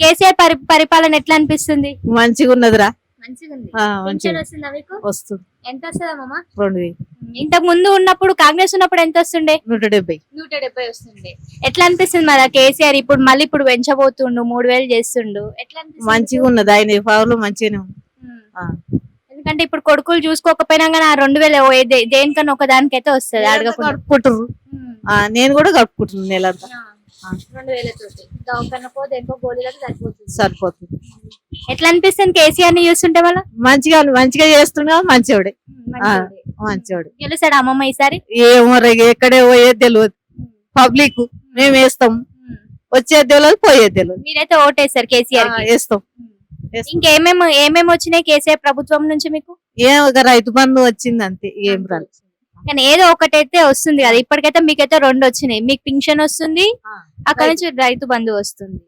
కేసీఆర్ పరి పరిపాలన ఎట్లా అనిపిస్తుంది? మంచిగా ఉన్నదిరా మంచిగా మంచిగా వస్తుందా ఎంత వస్తుందమ్మా ఇంతకు ముందు ఉన్నప్పుడు కాంగ్రెస్ ఉన్నప్పుడు ఎంత వస్తుండే నూట డెబ్బై. నూట డెబ్బై వస్తుండే. ఎట్లా అనిపిస్తుంది మరి కేసీఆర్? ఇప్పుడు మళ్ళీ ఇప్పుడు పెంచబోతుండు మూడు వేలు చేస్తుండు. ఎట్లా మంచిగా ఉన్నది ఆయన పావులు మంచిగానే ఉంది. ఉమ్. ఆ. ఎందుకంటే ఇప్పుడు కొడుకులు చూసుకోకపోయినా కానీ ఆ రెండు వేలు దేనికన్నా ఒక దానికైతే వస్తుంది అడగకుండా. నేను కూడా కడుపుకుంటున్నాను నెలంతా. దవాఖానకో దేనికో గోళీలకు సరిపోతుంది. సరిపోతుంది. ఎట్లా అనిపిస్తుంది కేసీఆర్ని చూస్తుంటే వాళ్ళ మంచిగా మంచిగా చేస్తున్నా మంచివాడే మంచివాడే గెలుస్తాడు అమ్మమ్మ ఈసారి? ఏమో ఎక్కడే పోయేది తెలియదు పబ్లిక్ మేము వేస్తాం. వచ్చేది తెలియదు పోయేది తెలియదు మీరైతే ఓటేస్తారు కేసీఆర్ వేస్తాం. ఇంకేమేమి ఏమేమి వచ్చినాయి కేసీఆర్ ప్రభుత్వం నుంచి మీకు? ఏం ఒక రైతు బంధు వచ్చింది అంతే ఏం రాదు కానీ ఏదో ఒకటైతే వస్తుంది కదా. ఇప్పటికైతే మీకైతే రెండు వచ్చినాయి. మీకు పింఛన్ వస్తుంది అక్కడ నుంచి రైతు బంధు వస్తుంది.